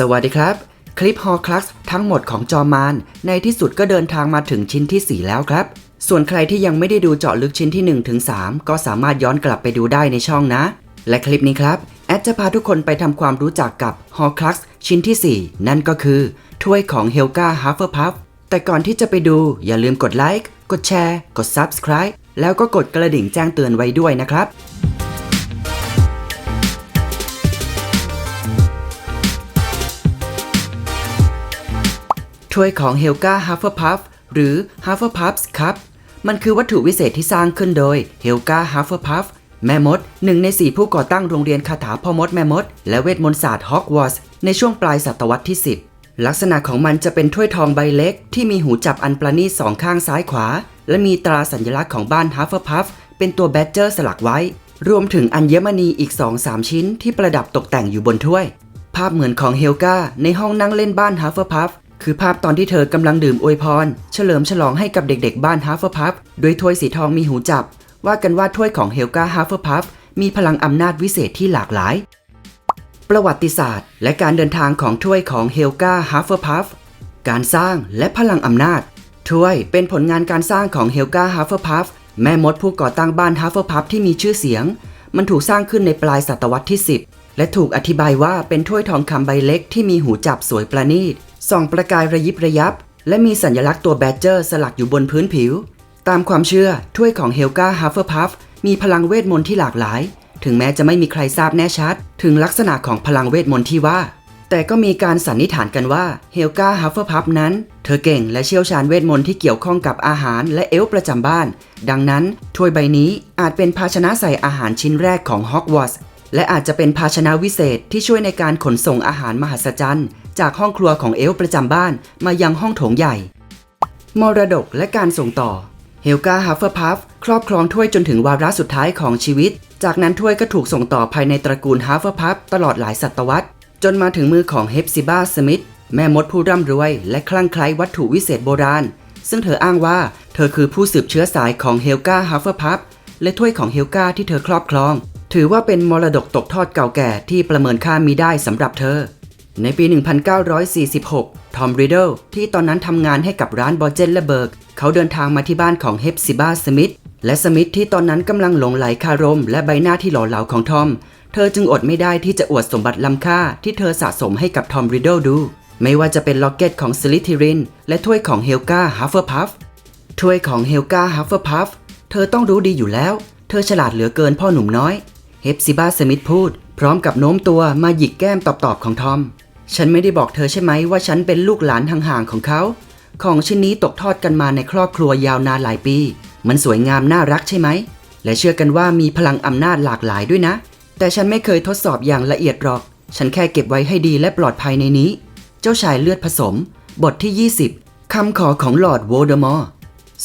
สวัสดีครับ คลิปฮอคลัสทั้งหมดของจอมาน ในที่สุดก็เดินทางมาถึงชิ้นที่ 4 แล้วครับ ส่วนใครที่ยังไม่ได้ดูเจาะลึกชิ้นที่ 1 ถึง 3 ก็สามารถย้อนกลับไปดูได้ในช่องนะ และคลิปนี้ครับ แอดจะพาทุกคนไปทำความรู้จักกับฮอคลัสชิ้นที่ 4 นั่นก็คือถ้วยของเฮลกาฮัฟเฟอร์พัฟแต่ก่อนที่จะไปดูอย่าลืมกดไลค์กดแชร์ กด Subscribe แล้วก็กดกระดิ่งแจ้งเตือนไว้ด้วยนะครับ ถ้วยของ Helga Hufflepuff หรือ Hufflepuff's Cup มันคือวัตถุวิเศษที่สร้างขึ้นโดย Helga Hufflepuff แม่มดหนึ่งในสี่ผู้ก่อตั้งโรงเรียนคาถาพ่อมดแม่มด และเวทมนต์ศาสตร์ฮอกวอตส์ในช่วงปลายศตวรรษที่ 10 ลักษณะของมันจะเป็นถ้วยทองใบเล็ก ที่มีหูจับอันประณีตสองข้างซ้ายขวา และมีตราสัญลักษณ์ของบ้าน Hufflepuff เป็นตัวแบดเจอร์สลักไว้ รวมถึงอัญมณีอีก 2-3 ชิ้นที่ประดับตกแต่งอยู่บนถ้วย ภาพเหมือนของเฮลกาในห้องนั่งเล่นบ้านฮัฟเฟอร์พัฟ คือภาพตอนที่เธอกำลังดื่มอวยพร เฉลิมฉลองให้กับเด็กๆ บ้านฮัฟเฟอร์พัฟด้วยถ้วยสีทองมีหูจับ ว่ากันว่าถ้วยของเฮลกาฮัฟเฟอร์พัฟมีพลังอำนาจวิเศษที่หลากหลาย ประวัติศาสตร์ และการเดินทางของถ้วยของเฮลกาฮัฟเฟอร์พัฟการสร้างและพลังอำนาจ ถ้วยเป็นผลงานการสร้างของเฮลกาฮัฟเฟอร์พัฟแม่มดผู้ก่อตั้งบ้านฮัฟเฟอร์พัฟที่มีชื่อเสียง มันถูกสร้างขึ้นในปลายศตวรรษที่ 10 และถูกอธิบายว่าเป็นถ้วยทองคำใบเล็กที่มีหูจับสวยประณีต ส่องประกายระยิบระยับ และมีสัญลักษณ์ตัวแบดเจอร์สลักอยู่บนพื้นผิว ตามความเชื่อ ถ้วยของเฮลกาฮัฟเฟอร์พัฟมีพลังเวทมนต์ที่หลากหลาย ถึงแม้จะไม่มีใครทราบแน่ชัด ถึงลักษณะของพลังเวทมนต์ที่ว่า แต่ก็มีการสันนิษฐานกันว่าเฮลกาฮัฟเฟอร์พัฟนั้น เธอเก่งและเชี่ยวชาญเวทมนต์ที่เกี่ยวข้องกับอาหารและเอลประจำบ้าน ดังนั้นถ้วยใบนี้อาจเป็นภาชนะใส่อาหารชิ้นแรกของฮอกวอตส์และอาจจะเป็นภาชนะวิเศษที่ช่วยในการขนส่งอาหารมหัศจรรย์ จากห้องครัวของเอล์ประจำบ้านมายังห้องโถงใหญ่ มรดกและการส่งต่อ เฮลกาฮัฟเฟอร์พัฟครอบครองถ้วยจนถึงวาระสุดท้ายของชีวิต จากนั้นถ้วยก็ถูกส่งต่อภายในตระกูลฮัฟเฟอร์พัฟตลอดหลายศตวรรษ จนมาถึงมือของเฮปซิบาสมิธแม่มดผู้ร่ำรวย และคลั่งไคล้วัตถุวิเศษโบราณ ซึ่งเธออ้างว่า เธอคือผู้สืบเชื้อสายของเฮลกาฮัฟเฟอร์พัฟและถ้วยของเฮลกาที่เธอครอบครอง ถือว่าเป็นมรดกตกทอดเก่าแก่ที่ประเมินค่ามีได้สำหรับเธอ ในปี 1946 ทอมริดเดิลที่ตอนนั้นทำงานให้กับร้านบอเจนและเบิร์ก เขาเดินทางมาที่บ้านของเฮปซิบาสมิธ และสมิธที่ตอนนั้นกำลังหลงไหลคารม และใบหน้าที่หล่อเหลาของทอม เธอจึงอดไม่ได้ที่จะอวดสมบัติล้ำค่าที่เธอสะสมให้กับทอมริดเดิลดู ไม่ว่าจะเป็นล็อกเก็ตของสลิทิริน และถ้วยของเฮลกาฮัฟเฟอร์พัฟ ถ้วยของเฮลกาฮัฟเฟอร์พัฟ เธอต้องรู้ดีอยู่แล้ว เธอฉลาดเหลือเกินพ่อหนุ่มน้อย เฮปซิบาสมิธพูด พร้อมกับโน้มตัวมาหยิกแก้มตอบๆของทอม ฉันไม่ได้บอกเธอใช่ไหมว่าฉันเป็นลูกหลานห่างๆของเขา ของชิ้นนี้ตกทอดกันมาในครอบครัวยาวนานหลายปี มันสวยงามน่ารักใช่ไหม และเชื่อกันว่ามีพลังอำนาจหลากหลายด้วยนะ แต่ฉันไม่เคยทดสอบอย่างละเอียดหรอก ฉันแค่เก็บไว้ให้ดีและปลอดภัยในนี้ เจ้าชายเลือดผสม บทที่ 20 คำขอของลอร์ดโวลเดอมอร์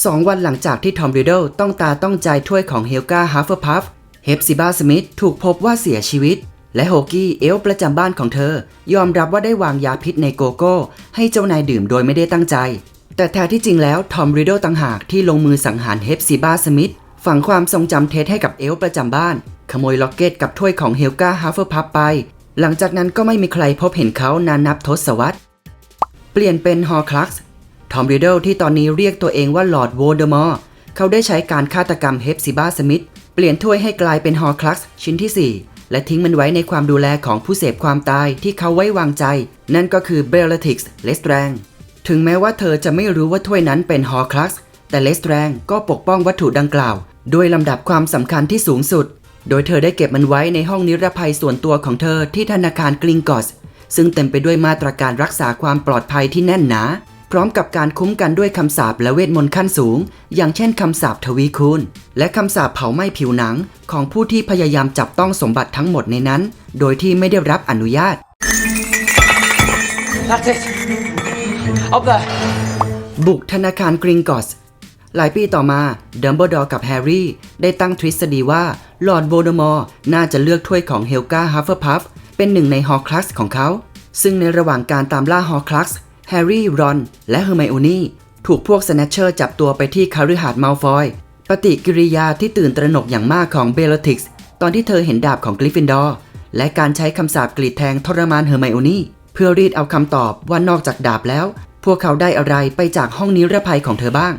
สองวันหลังจากที่ทอมริดเดิลต้องตาต้องใจถ้วยของเฮลกาฮัฟเฟอร์พัฟเฮปซิบาสมิธถูกพบว่าเสียชีวิต และโฮกี้เอลประจำบ้านของเธอ ยอมรับว่าได้วางยาพิษในโกโก้ ให้เจ้านายดื่มโดยไม่ได้ตั้งใจ แต่แท้ที่จริงแล้วทอมริดเดิลต่างหากที่ลงมือสังหารเฮปซิบาสมิธฝังความทรงจำเท็จให้กับเอลประจำบ้าน ขโมยล็อกเก็ตกับถ้วยของเฮลกาฮัฟเฟอร์พัฟไป หลังจากนั้นก็ไม่มีใครพบเห็นเขานานนับทศวรรษ เปลี่ยนเป็นฮอคลักซ์ทอมริดเดิลที่ตอนนี้เรียกตัวเองว่าลอร์ดโวลเดอมอร์เขาได้ใช้การฆาตกรรมเฮปซิบาสมิธเปลี่ยนถ้วยให้กลายเป็นฮอคลักซ์ชิ้นที่ 4 และทิ้งมันไว้ในความดูแลของผู้เสพความตายที่เขาไว้วางใจ นั่นก็คือเบลลติกส์เลสแตรงถึงแม้ว่าเธอจะไม่รู้ว่าถ้วยนั้นเป็นฮอร์คลักซ์แต่เลสแตรงก็ปกป้องวัตถุดังกล่าว ด้วยลำดับความสำคัญที่สูงสุด โดยเธอได้เก็บมันไว้ในห้องนิรภัยส่วนตัวของเธอที่ธนาคารกลิงกอสซึ่งเต็มไปด้วยมาตรการรักษาความปลอดภัยที่แน่นหนา พร้อมกับการคุ้มกันด้วยคำสาปและเวทมนต์ขั้นสูง อย่างเช่นคำสาปทวีคูณ และคำสาปเผาไหม้ผิวหนัง ของผู้ที่พยายามจับต้องสมบัติทั้งหมดในนั้น โดยที่ไม่ได้รับอนุญาต That's it. Up there. บุกธนาคารกริงกอส หลายปีต่อมาดัมเบิลดอร์กับแฮร์รี่ ได้ตั้งทฤษฎีว่าลอร์ดโวลเดอมอร์น่าจะเลือกถ้วยของเฮลกาฮัฟเฟอร์พัฟเป็นหนึ่งในฮอร์คลักซ์ของเขา ซึ่งในระหว่างการตามล่าฮอร์คลักซ์ แฮร์รี่ รอน และเฮอร์ไมโอนี่ถูกพวกสแนชเชอร์จับตัวไปที่คาริหาดมัลฟอย ปฏิกิริยาที่ตื่นตระหนกอย่างมากของเบลติกส์ตอนที่เธอเห็นดาบของกริฟฟินดอร์และการใช้คำสาปกรีดแทงทรมานเฮอร์ไมโอนี่เพื่อรีดเอาคำตอบว่านอกจากดาบแล้ว พวกเขาได้อะไรไปจากห้องนิรภัยของเธอบ้าง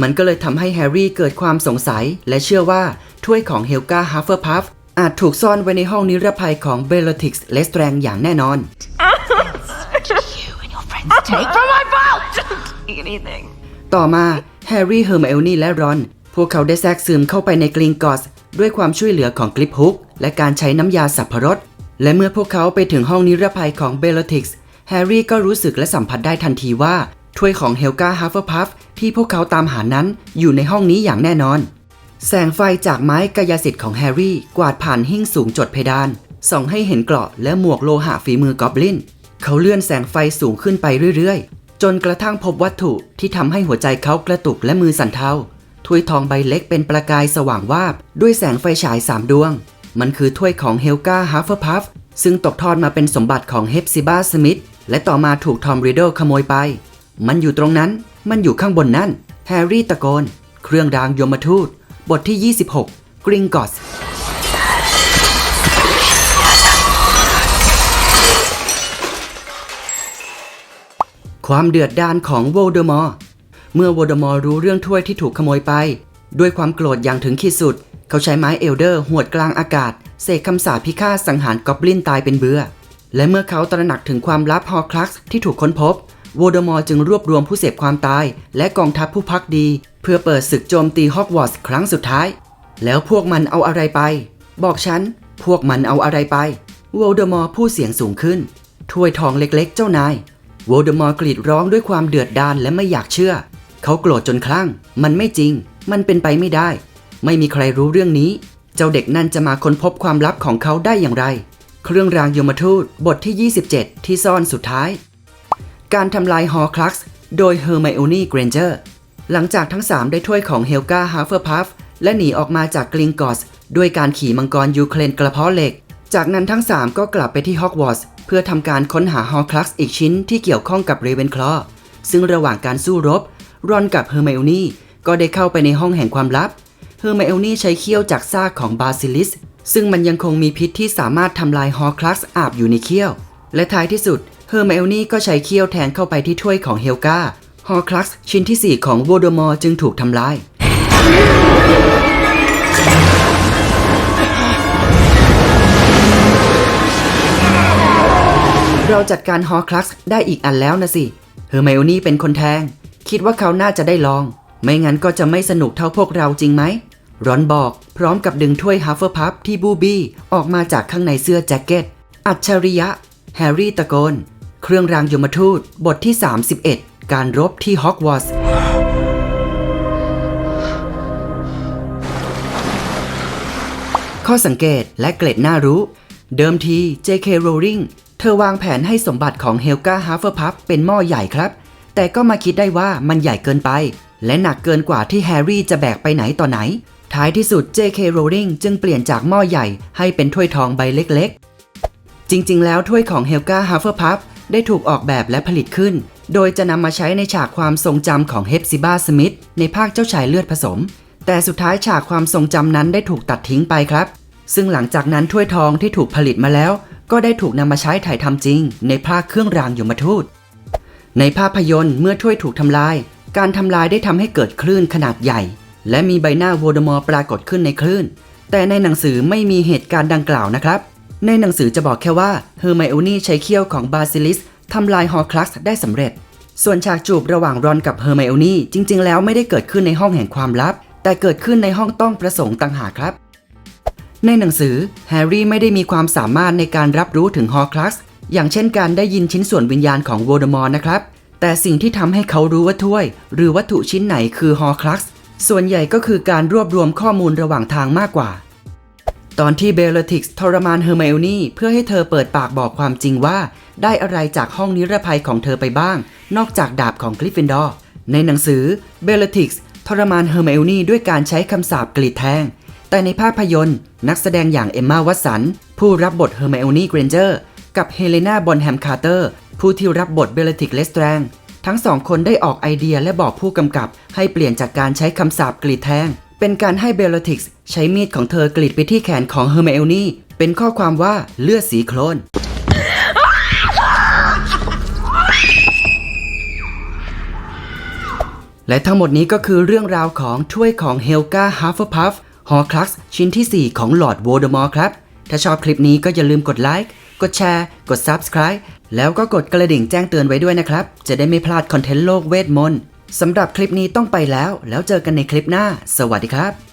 มันก็เลยทำให้แฮร์รี่เกิดความสงสัย และเชื่อว่าถ้วยของเฮลกาฮัฟเฟอร์พัฟอาจถูกซ่อนไว้ในห้องนิรภัยของเบลลติกส์เลสแตรงอย่างแน่นอน Take from my vault! Anything. ต่อมาแฮร์รี่เฮอร์ไมโอนี่และรอน พวกเขาได้แทรกซึมเข้าไปในกลิงกอสด้วยความช่วยเหลือของกลิปฮุก และการใช้น้ำยาสับพรสและเมื่อพวกเขาไปถึงห้องนิรภัยของเบลลติกส์แฮร์รี่ก็รู้สึกและสัมผัสได้ทันทีว่า ถ้วยของเฮลกาฮัฟเฟอร์พัฟที่พวกเขาตามหานั้นอยู่ในห้องนี้อย่างแน่นอน แสงไฟจากไม้กายสิทธิ์ของแฮร์รี่กวาดผ่านหิ้งสูงจดเพดานส่องให้เห็นเกราะและหมวกโลหะฝีมือกอบลิน เขาเลื่อนแสงไฟสูงขึ้นไปเรื่อยๆ จนกระทั่งพบวัตถุที่ทำให้หัวใจเขากระตุกและมือสั่นเทาถ้วยทองใบเล็กเป็นประกายสว่างวาบ ด้วยแสงไฟฉายสามดวง มันคือถ้วยของเฮลกาฮัฟเฟอร์พัฟซึ่งตกทอดมาเป็นสมบัติของเฮปซิบาสมิธและต่อมาถูกทอมริดเดิลขโมยไป มันอยู่ตรงนั้น มันอยู่ข้างบนนั่น แฮร์รี่ตะโกน เครื่องรางยมทูต บทที่ 26 กริงกอส ความเดือดดาลของโวลเดอมอร์เมื่อโวลเดอมอร์รู้เรื่องถ้วยที่ถูกขโมยไป ด้วยความโกรธอย่างถึงขีดสุด เขาใช้ไม้เอลเดอร์หวดกลางอากาศเสกคำสาปพิฆาตสังหารกอบลินตายเป็นเบือและเมื่อเขาตระหนักถึงความลับฮอร์คลักซ์ที่ถูกค้นพบโวลเดอมอร์จึงรวบรวมผู้เสพความตาย และกองทัพผู้พักดี เพื่อเปิดศึกโจมตีฮอกวอตส์ครั้งสุดท้าย แล้วพวกมันเอาอะไรไป บอกฉัน พวกมันเอาอะไรไปโวลเดอมอร์พูดเสียงสูงขึ้น ถ้วยทองเล็กๆ เจ้านาย โวลเดอมอร์กรีดร้องด้วยความเดือดดาลและไม่อยากเชื่อ เขาโกรธจนคลั่ง มันไม่จริง มันเป็นไปไม่ได้ ไม่มีใครรู้เรื่องนี้ เจ้าเด็กนั่นจะมาค้นพบความลับของเขาได้อย่างไร เครื่องรางยมทูตบทที่ 27 ที่ซ่อนสุดท้าย การทำลายฮอร์คลักซ์โดยเฮอร์ไมโอนี่เกรนเจอร์ หลังจากทั้ง 3 ได้ถ้วยของเฮลกาฮาร์เฟอร์พัฟและหนีออกมาจากกลิงกอสด้วยการขี่มังกรยูเครนกระเพาะเหล็ก จากนั้นทั้ง 3 ก็กลับไปที่ฮอกวอตส์ เพื่อทำการค้นหาฮอคลักซ์อีกชิ้นที่เกี่ยวข้องกับเรเวนคลอซึ่งระหว่างการสู้รบ รอนกับเฮอร์ไมโอนี่ก็ได้เข้าไปในห้องแห่งความลับ เฮอร์ไมโอนี่ใช้เขี้ยวจากซากของบาซิลิส ซึ่งมันยังคงมีพิษที่สามารถทำลายฮอคลักซ์อาบอยู่ในเขี้ยว และท้ายที่สุด เฮอร์ไมโอนี่ก็ใช้เขี้ยวแทงเข้าไปที่ถ้วยของเฮลกาฮอคลักซ์ชิ้นที่ 4 ของโวลเดอมอร์จึงถูกทำลาย เราจัดการฮอคลักซ์ได้อีกอันแล้วนะสิ เฮอร์ไมโอนี่เป็นคนแทง คิดว่าเขาน่าจะได้ลอง ไม่งั้นก็จะไม่สนุกเท่าพวกเราจริงไหมรอนบอกพร้อมกับดึงถ้วยฮัฟเฟอร์พัฟที่บูบี้ออกมาจากข้างในเสื้อแจ็คเก็ต อัจฉริยะ แฮร์รี่ตะโกน เครื่องรางยมทูต บทที่ 31 การรบที่ฮอกวอตส์ข้อสังเกตและเกร็ดน่ารู้ เดิมที J.K. Rowling เธอวางแผนให้สมบัติของเฮลกาฮาร์เฟอร์พัฟเป็นหม้อใหญ่ครับ แต่ก็มาคิดได้ว่ามันใหญ่เกินไป และหนักเกินกว่าที่แฮร์รี่จะแบกไปไหนต่อไหน ท้ายที่สุด J.K. Rowling จึงเปลี่ยนจากหม้อใหญ่ให้เป็นถ้วยทองใบเล็กๆ จริงๆ แล้วถ้วยของเฮลกาฮาร์เฟอร์พัฟได้ถูกออกแบบและผลิตขึ้น โดยจะนำมาใช้ในฉากความทรงจำของเฮปซิบาสมิธในภาคเจ้าชายเลือดผสม แต่สุดท้ายฉากความทรงจำนั้นได้ถูกตัดทิ้งไปครับ ซึ่งหลังจากนั้นถ้วยทองที่ถูกผลิตมาแล้ว ก็ได้ถูกนำมาใช้ถ่ายทำจริง ในภาคเครื่องรางยมทูต ในภาพยนตร์เมื่อถ้วยถูกทำลาย การทำลายได้ทำให้เกิดคลื่นขนาดใหญ่ และมีใบหน้าโวลเดอมอร์ปรากฏขึ้นในคลื่น แต่ในหนังสือไม่มีเหตุการณ์ดังกล่าวนะครับ ในหนังสือจะบอกแค่ว่าเฮอร์ไมโอนี่ใช้เขี้ยวของบาซิลิสทำลายฮอร์คลักซ์ได้สำเร็จ ส่วนฉากจูบระหว่างรอนกับเฮอร์ไมโอนี่จริง ๆ แล้วไม่ได้เกิดขึ้นในห้องแห่งความลับ แต่เกิดขึ้นในห้องต้องประสงค์ต่างหากครับ ในหนังสือแฮร์รี่ไม่ได้มีความสามารถในการรับรู้ถึงฮอร์คลักซ์อย่างเช่นการได้ยินชิ้นส่วนวิญญาณของโวลเดอมอร์นะครับ แต่สิ่งที่ทำให้เขารู้ว่าถ้วย หรือวัตถุชิ้นไหนคือฮอร์คลักซ์ส่วนใหญ่ก็คือการรวบรวมข้อมูลระหว่างทางมากกว่า ตอนที่เบลติกส์ทรมานเฮอร์ไมโอนี่เพื่อให้เธอเปิดปากบอกความจริงว่า ได้อะไรจากห้องนิรภัยของเธอไปบ้าง นอกจากดาบของกริฟฟินดอร์ในหนังสือเบลติกส์ทรมานเฮอร์ไมโอนี่ด้วยการใช้คำสาปกรีดแทง แต่ในภาพยนตร์ นักแสดงอย่างเอมมาวัตสัน ผู้รับบทเฮอร์ไมโอนี่เกรนเจอร์กับเฮเลนาบอนแฮมคาร์เตอร์ ผู้ที่รับบทเบลติกเลสแตรงทั้งสองคนได้ออกไอเดียและบอกผู้กำกับ ให้เปลี่ยนจากการใช้คำสาปกรีดแทง เป็นการให้เบลติกใช้มีดของเธอกรีดไปที่แขนของเฮอร์ไมโอนี่เป็นข้อความว่าเลือดสีโคลนและทั้งหมดนี้ก็คือเรื่องราวของถ้วยของเฮลกาฮาร์ฟพัฟ ฮอคลักซ์ชิ้นที่ 4 ของหลอดโวลเดอมอร์ครับ ถ้าชอบคลิปนี้ก็อย่าลืมกดไลค์ กดแชร์ กด Subscribe แล้วก็กดกระดิ่งแจ้งเตือนไว้ด้วยนะครับ จะได้ไม่พลาดคอนเทนต์โลกเวทมนต์สำหรับคลิปนี้ต้องไปแล้ว แล้วเจอกันในคลิปหน้า สวัสดีครับ